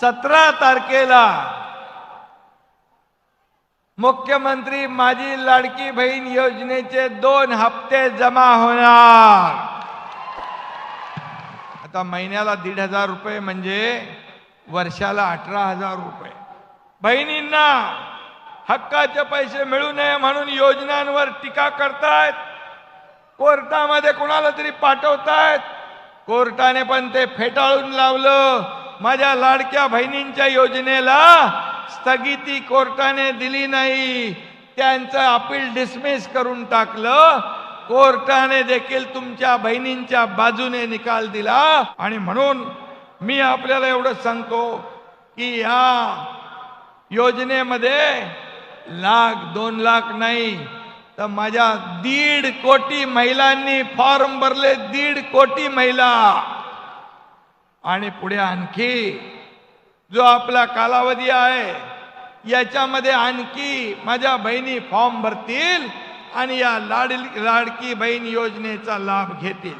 सतरा तारखेला मुख्यमंत्री माझी लाडकी बहीण योजनेचे दोन हप्ते जमा होणार. आता महिन्याला दीड हजार रुपये म्हणजे वर्षाला अठरा हजार रुपये. बहिणींना हक्काचे पैसे मिळू नये म्हणून योजनांवर टीका करतायत. कोर्टामध्ये कुणाला तरी पाठवतायत. कोर्टाने पण ते फेटाळून लावलं. माझ्या लाडक्या बहिणींच्या योजनेला स्थगिती कोर्टाने दिली नाही. त्यांचं अपील डिसमिस करून टाकलं. कोर्टाने देखील तुमच्या बहिणींच्या बाजूने निकाल दिला. आणि म्हणून मी आपल्याला एवढं सांगतो की या योजनेमध्ये लाख दोन लाख नाही तर माझ्या दीड कोटी महिलांनी फॉर्म भरले दीड कोटी महिला. आणि पुढे आणखी. जो आपला कालावधी आहे याच्यामध्ये आणखी माझ्या बहिणी फॉर्म भरतील आणि या लाड लाडकी बहीण योजनेचा लाभ घेतील.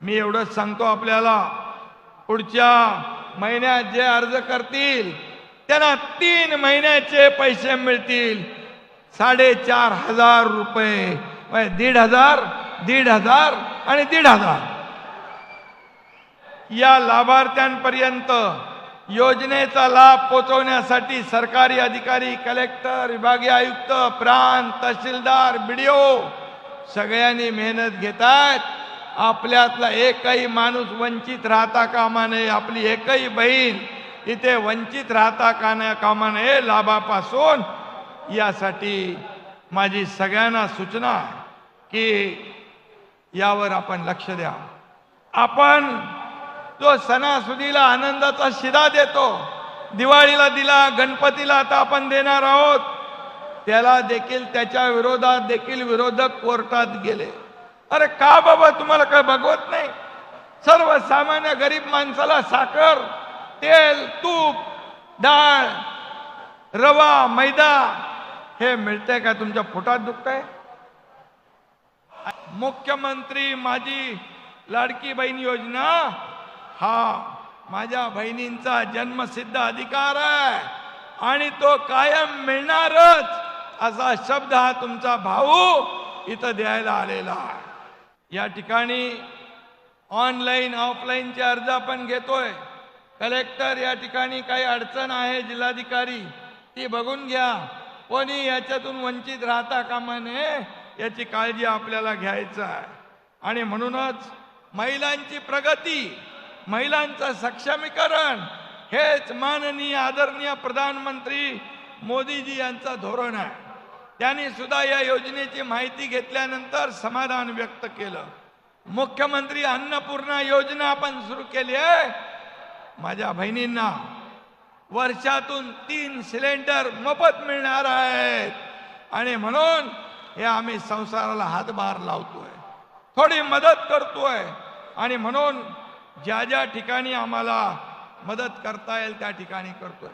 मी एवढंच सांगतो आपल्याला. पुढच्या महिन्यात जे अर्ज करतील त्यांना तीन महिन्याचे पैसे मिळतील. साडेचार हजार रुपये. म्हणजे दीड हजार दीड हजार आणि दीड हजार. या लाभार्थ्यांपर्यंत योजनेचा लाभ पोचवण्यासाठी सरकारी अधिकारी कलेक्टर विभागीय आयुक्त प्रांत तहसीलदार बीडीओ सगळ्यांनी मेहनत घेतात आपल्यातला एकही माणूस वंचित राहता कामा नये. आपली एकही बहीण इथे वंचित राहता काना कामा नये लाभापासून. यासाठी माझी सगळ्यांना सूचना की यावर आपण लक्ष द्या. आपण तो सणासुदीला आनंदाचा शिदा देतो दिवाळीला दिला गणपतीला आता आपण देणार आहोत त्याला देखील त्याच्या विरोधात देखील विरोधक कोर्टात गेले. अरे का बाबा तुम्हाला काय बघवत नाही? सर्वसामान्य गरीब माणसाला साखर तेल तूप डाळ रवा मैदा हे मिळतंय का तुमच्या पोटात दुखतंय? मुख्यमंत्री माझी लाडकी बहीण योजना हा माझ्या बहिणींचा जन्मसिद्ध अधिकार आहे. आणि तो कायम मिळणारच असा शब्द हा तुमचा भाऊ इथं द्यायला आलेला आहे. या ठिकाणी ऑनलाईन ऑफलाईनचे अर्ज आपण घेतोय. कलेक्टर या ठिकाणी काही अडचण आहे जिल्हाधिकारी ती बघून घ्या. कोणी याच्यातून वंचित राहता कामा नये याची काळजी आपल्याला घ्यायचं आहे. आणि म्हणूनच महिलांची प्रगती महिलांचं सक्षमीकरण हेच माननीय आदरणीय प्रधानमंत्री मोदीजी यांचं धोरण आहे. त्यांनी सुद्धा या योजनेची माहिती घेतल्यानंतर समाधान व्यक्त केलं. मुख्यमंत्री अन्नपूर्णा योजना आपण सुरू केली आहे. माझ्या बहिणींना वर्षातून तीन सिलेंडर मोफत मिळणार आहेत. आणि म्हणून हे आम्ही संसाराला हातभार लावतोय. थोडी मदत करतोय. आणि म्हणून ज्या ज्या ठिकाणी आम्हाला मदत करता येईल त्या ठिकाणी करतोय.